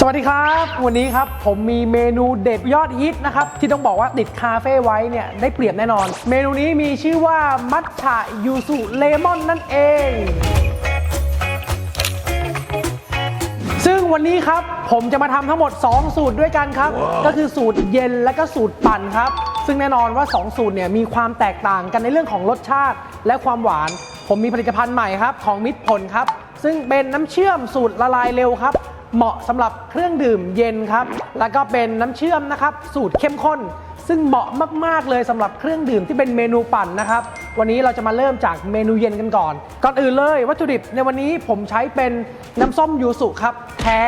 สวัสดีครับ วันนี้ครับผมมีเมนูเด็ดยอดฮิตนะครับ ที่ต้องบอกว่าติดคาเฟ่ไว้เนี่ย ได้เปรียบแน่นอน เมนูนี้มีชื่อว่ามัทฉะยูสุเลมอนนั่นเอง ซึ่งวันนี้ครับผมจะมาทำทั้งหมด 2 สูตรด้วยกันครับ ก็คือสูตรเย็นและก็สูตรปั่นครับ ซึ่งแน่นอนว่า 2 สูตรเนี่ยมีความแตกต่างกันในเรื่องของรสชาติและความหวาน ผมมีผลิตภัณฑ์ใหม่ครับของมิตรผลครับซึ่งเป็นน้ำเชื่อมสูตรละลายเร็วครับ เหมาะสำหรับเครื่องดื่มเย็นครับ แล้วก็เป็นน้ำเชื่อมนะครับ สูตรเข้มข้น ซึ่งเหมาะมากๆเลยสำหรับเครื่องดื่มที่เป็นเมนูปั่นนะครับ วันนี้เราจะมาเริ่มจากเมนูเย็นกันก่อน ก่อนอื่นเลยวัตถุดิบในวันนี้ผมใช้เป็นน้ำส้มยูสุครับแท้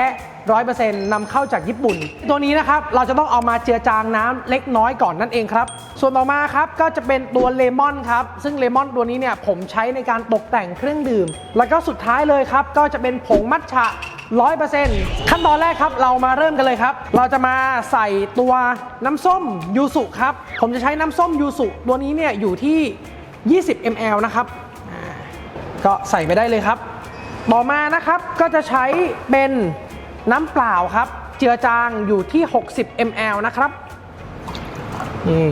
ร้อยเปอร์เซ็นต์นำเข้าจากญี่ปุ่น ตัวนี้นะครับเราจะต้องเอามาเจือจางน้ำเล็กน้อยก่อนนั่นเองครับ ส่วนต่อมาครับก็จะเป็นตัวเลมอนครับ ซึ่งเลมอนตัวนี้เนี่ยผมใช้ในการตกแต่งเครื่องดื่ม แล้วก็สุดท้ายเลยครับ ก็จะเป็นผงมัทฉะ 100%ขั้นตอนแรกครับ เรามาเริ่มกันเลยครับ เราจะมาใส่ตัวน้ำส้มยูสุครับ ผมจะใช้น้ำส้มยูสุตัวนี้เนี่ยอยู่ที่ 20 ml นะครับ ก็ใส่ไปได้เลยครับ ต่อมานะครับก็จะใช้เป็นน้ำเปล่าครับ เจือจางอยู่ที่ 60 ml นะครับนี่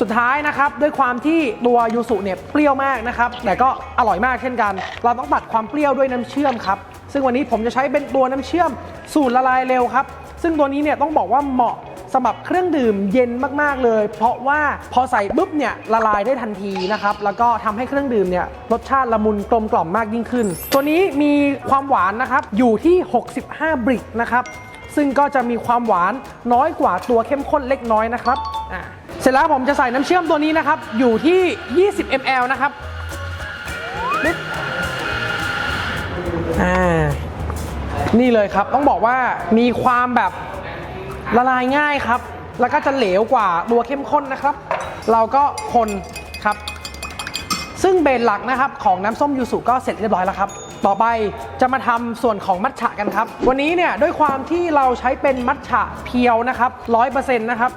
สุดท้ายนะครับด้วยความที่ตัวยูสุเนี่ยเปรี้ยวมากนะครับ แต่ก็อร่อยมากเช่นกัน เราต้องตัดความเปรี้ยวด้วยน้ำเชื่อมครับ ซึ่งวันนี้ผมจะใช้เป็นตัวน้ำเชื่อมสูตรละลายเร็วครับ ซึ่งตัวนี้เนี่ยต้องบอกว่าเหมาะสำหรับเครื่องดื่มเย็นมากๆเลย เพราะว่าพอใส่ปุ๊บเนี่ยละลายได้ทันทีนะครับแล้วก็ทำให้เครื่องดื่มเนี่ยรสชาติละมุนกลมกล่อมมากยิ่งขึ้น ตัวนี้มีความหวานนะครับอยู่ที่ 65 บริกนะครับซึ่งก็จะมีความหวานน้อยกว่าตัวเข้มข้นเล็กน้อยนะครับเสร็จแล้วผมจะใส่น้ำเชื่อมตัวนี้นะครับอยู่ที่ 20 ml นะครับ อ่านี่เลยครับต้องบอกว่ามีความแบบละลายง่ายครับ แล้วก็จะเหลวกว่าตัวเข้มข้นนะครับ เราก็คนครับ ซึ่งเบสหลักนะครับของน้ำส้มยูสุก็เสร็จเรียบร้อยแล้วครับ ต่อไปจะมาทำส่วนของมัทฉะกันครับ วันนี้เนี่ยด้วยความที่เราใช้เป็นมัทฉะเพียวนะครับร้อยเปอร์เซ็นต์นะครับ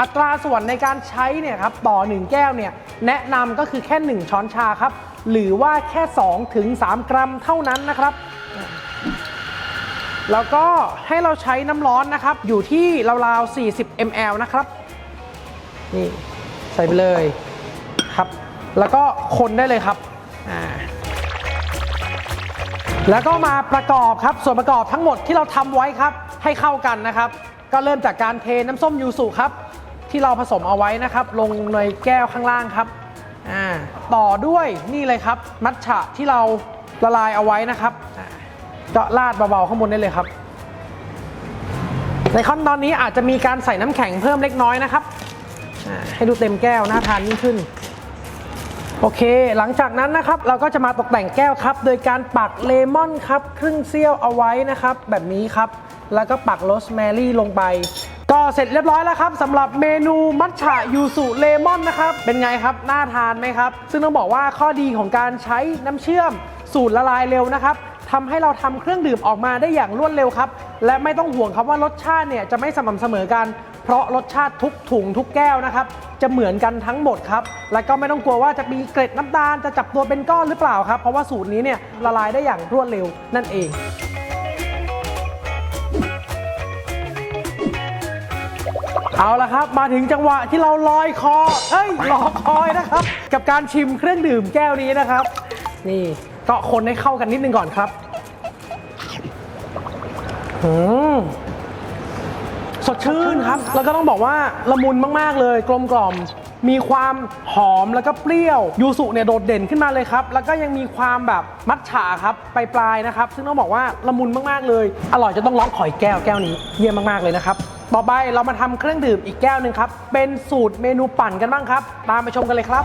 อัตราส่วนในการใช้เนี่ยครับต่อ 1 แก้วเนี่ยแนะนำก็คือแค่ 1 ช้อนชาครับ หรือว่าแค่2ถึง3กรัมเท่านั้นนะครับ แล้วก็ให้เราใช้น้ำร้อนนะครับ อยู่ที่ราวๆ 40 ml นะครับ นี่ใส่ไปเลยครับ แล้วก็คนได้เลยครับอ่าแล้วก็มาประกอบครับ ส่วนประกอบทั้งหมดที่เราทำไว้ครับ ให้เข้ากันนะครับ ก็เริ่มจากการเทน้ำส้มยูสุครับ ที่เราผสมเอาไว้นะครับ ลงในแก้วข้างล่างครับอ่าต่อด้วยนี่เลยครับ มัทฉะที่เราละลายเอาไว้นะครับอ่าก็ราดเบาๆข้างบนได้เลยครับ ในขั้นตอนนี้อาจจะมีการใส่น้ำแข็งเพิ่มเล็กน้อยนะครับให้ดูเต็มแก้วน่าทานยิ่งขึ้น โอเค หลังจากนั้นนะครับ เราก็จะมาตกแต่งแก้วครับ โดยการปักเลมอนครับ ครึ่งเสี้ยวเอาไว้นะครับ แบบนี้ครับ แล้วก็ปักโรสแมรี่ลงไป ก็เสร็จเรียบร้อยแล้วครับสำหรับเมนูมัทฉะยูสุเลมอนนะครับ เป็นไงครับ น่าทานไหมครับ ซึ่งต้องบอกว่าข้อดีของการใช้น้ำเชื่อมสูตรละลายเร็วนะครับทำให้เราทำเครื่องดื่มออกมาได้อย่างรวดเร็วครับ และไม่ต้องห่วงครับว่ารสชาติเนี่ยจะไม่สม่ำเสมอกัน เพราะรสชาติทุกถุงทุกแก้วนะครับ จะเหมือนกันทั้งหมดครับ และก็ไม่ต้องกลัวว่าจะมีเกล็ดน้ำตาลจะจับตัวเป็นก้อนหรือเปล่าครับ เพราะว่าสูตรนี้เนี่ยละลายได้อย่างรวดเร็วนั่นเอง เอาละครับ มาถึงจังหวะที่เราลอยคอ เอ้ยรอคอยนะครับ กับการชิมเครื่องดื่มแก้วนี้นะครับ นี่ก็คนให้เข้ากันนิดนึงก่อนครับอืมสดชื่นครับ แล้วก็ต้องบอกว่าละมุนมาก ๆ เลย กลมกล่อม มีความหอมแล้วก็เปรี้ยว ยูสุเนี่ยโดดเด่นขึ้นมาเลยครับ แล้วก็ยังมีความแบบมัทฉะครับปลายๆนะครับ ซึ่งต้องบอกว่าละมุนมาก ๆ เลย อร่อยจะต้องร้องขอยแก้วแก้วนี้ เยี่ยมมาก ๆ เลยนะครับ ต่อไปเรามาทำเครื่องดื่มอีกแก้วหนึ่งครับ เป็นสูตรเมนูปั่นกันบ้างครับ ตามไปชมกันเลยครับ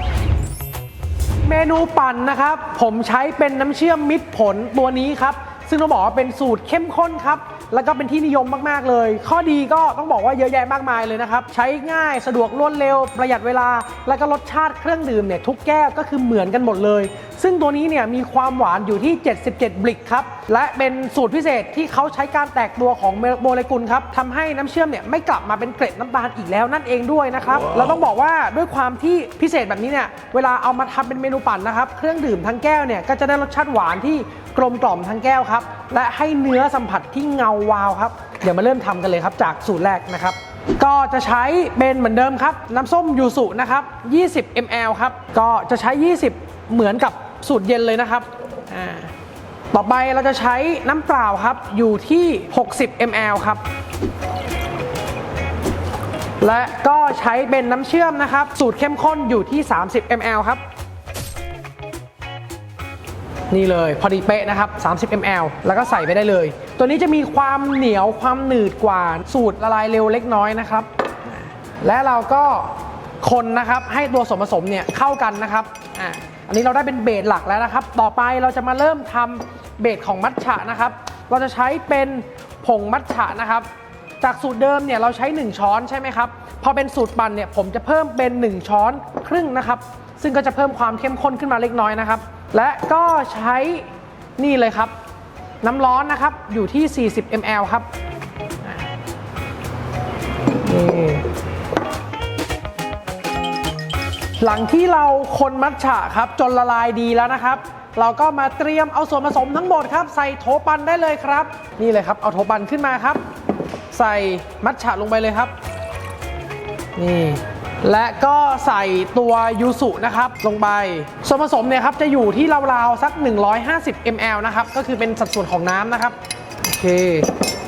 เมนูปั่นนะครับ ผมใช้เป็นน้ำเชื่อมมิตรผลตัวนี้ครับ ซึ่งต้องบอกว่าเป็นสูตรเข้มข้นครับ แล้วก็เป็นที่นิยมมาก ๆ เลย ข้อดีก็ต้องบอกว่าเยอะแยะมากมายเลยนะครับ ใช้ง่ายสะดวกรวดเร็ว ประหยัดเวลา แล้วก็รสชาติเครื่องดื่มเนี่ยทุกแก้วก็คือเหมือนกันหมดเลย ซึ่งตัวนี้เนี่ยมีความหวานอยู่ที่ 77 บลิกครับ และเป็นสูตรพิเศษที่เขาใช้การแตกตัวของโมเลกุลครับทำให้น้ำเชื่อมเนี่ยไม่กลับมาเป็นเกล็ดน้ำตาลอีกแล้วนั่นเองด้วยนะครับเราต้องบอกว่าด้วยความที่พิเศษแบบนี้เนี่ยเวลาเอามาทำเป็นเมนูปั่นนะครับเครื่องดื่มทั้งแก้วเนี่ยก็จะได้รสชาติหวานที่กลมกล่อมทั้งแก้วครับและให้เนื้อสัมผัสที่เงาวาวครับ เดี๋ยวมาเริ่มทำกันเลยครับจากสูตรแรกนะครับก็จะใช้เป็นเหมือนเดิมครับ น้ำส้มยูสุนะครับ 20 ml ครับ ก็จะใช้ 20 เหมือนกับสูตรเย็นเลยนะครับ ต่อไปเราจะใช้น้ำเปล่าครับ อยู่ที่ 60 ml ครับ และก็ใช้เป็นน้ำเชื่อมนะครับ สูตรเข้มข้นอยู่ที่ 30 ml ครับ นี่เลยพอดีเป๊ะนะครับ 30 ml แล้วก็ใส่ไปได้เลย ตัวนี้จะมีความเหนียวความหนืดกว่าสูตรละลายเร็วเล็กน้อยนะครับ และเราก็คนนะครับให้ตัวส่วนผสมเนี่ยเข้ากันนะครับอะอันนี้เราได้เป็นเบสหลักแล้วนะครับ ต่อไปเราจะมาเริ่มทำเบสของมัทฉะนะครับ เราจะใช้เป็นผงมัทฉะนะครับ จากสูตรเดิมเนี่ยเราใช้ 1 ช้อนใช่ไหมครับ พอเป็นสูตรปั่นเนี่ยผมจะเพิ่มเป็น 1 ช้อนครึ่งนะครับ ซึ่งก็จะเพิ่มความเข้มข้นขึ้นมาเล็กน้อยนะครับ และก็ใช้นี่เลยครับ น้ำร้อนนะครับอยู่ที่ 40 ml ครับหลังที่เราคนมัทฉะครับ จนละลายดีแล้วนะครับ เราก็มาเตรียมเอาส่วนผสมทั้งหมดครับ ใส่โถปันได้เลยครับ นี่เลยครับ เอาโถปันขึ้นมาครับ ใส่มัทฉะลงไปเลยครับ นี่ และก็ใส่ตัวยูสุนะครับลงไป ส่วนผสมเนี่ยครับจะอยู่ที่ราวๆสัก 150 ml นะครับ ก็คือเป็นสัดส่วนของน้ำนะครับ โอเค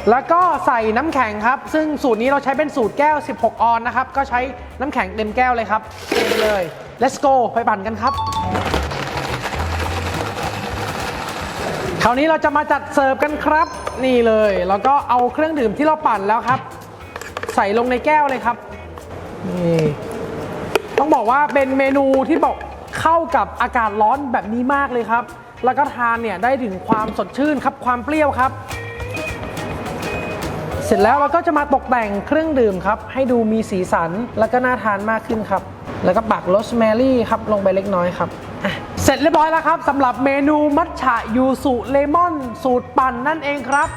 แล้วก็ใส่น้ำแข็งครับ ซึ่งสูตรนี้เราใช้เป็นสูตรแก้ว 16 ออนนะครับ ก็ใช้น้ำแข็งเต็มแก้วเลยครับเทไปเลย let's go ไปปั่นกันครับ คราวนี้เราจะมาจัดเสิร์ฟกันครับ นี่เลย แล้วก็เอาเครื่องดื่มที่เราปั่นแล้วครับ ใส่ลงในแก้วเลยครับนี่ บอกว่าเป็นเมนูที่บอกเข้ากับอากาศร้อนแบบนี้มากเลยครับ แล้วก็ทานเนี่ยได้ถึงความสดชื่นครับความเปรี้ยวครับ เสร็จแล้วเราก็จะมาตกแต่งเครื่องดื่มครับ ให้ดูมีสีสันแล้วก็น่าทานมากขึ้นครับ แล้วก็ปักโรสแมรี่ครับลงไปเล็กน้อยครับเสร็จเรียบร้อยแล้วครับสำหรับเมนูมัทฉะยูสุเลมอน สูตรปั่นนั่นเองครับ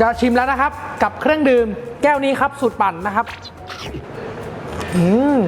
จะชิมแล้วนะครับ กับเครื่องดื่มแก้วนี้ครับสูตรปั่นนะครับ อืม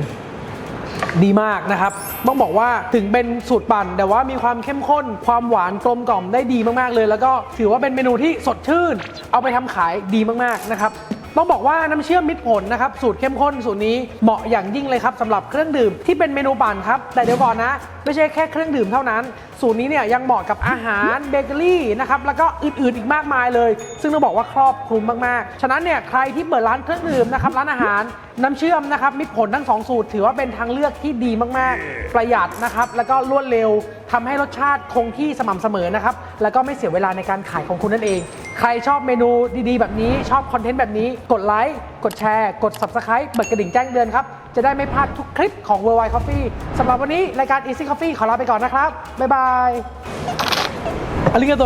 ดีมากนะครับ ต้องบอกว่าถึงเป็นสูตรปั่น แต่ว่ามีความเข้มข้น ความหวานกลมกล่อมได้ดีมากๆเลย แล้วก็ถือว่าเป็นเมนูที่สดชื่น เอาไปทำขายดีมากๆนะครับต้องบอกว่าน้ำเชื่อมมิตรผลนะครับสูตรเข้มข้นสูตรนี้เหมาะอย่างยิ่งเลยครับสำหรับเครื่องดื่มที่เป็นเมนูปั่นครับแต่เดี๋ยวก่อนนะ ไม่ใช่แค่เครื่องดื่มเท่านั้น สูตรนี้เนี่ยยังเหมาะกับอาหารเบเกอรี่นะครับแล้วก็อื่นๆอีกมากมายเลย ซึ่งต้องบอกว่าครอบคลุมมากๆ ฉะนั้นเนี่ยใครที่เปิดร้านเครื่องดื่มนะครับร้านอาหารน้ำเชื่อมนะครับมิตรผลทั้งสองสูตร ถือว่าเป็นทางเลือกที่ดีมากๆประหยัดนะครับ แล้วก็รวดเร็วทำให้รสชาติคงที่สม่ำเสมอนะครับ แล้วก็ไม่เสียเวลาในการขายของคุณนั่นเอง ใครชอบเมนูดีๆ แบบนี้ ชอบคอนเทนต์แบบนี้ กดไลค์ กดแชร์ กด subscribe เปิดกระดิ่งแจ้งเตือนครับ จะได้ไม่พลาดทุกคลิปของ Worldwide Coffee สำหรับวันนี้รายการ Easy Coffee ขอลาไปก่อนนะครับ บ๊ายบายอาริกาโต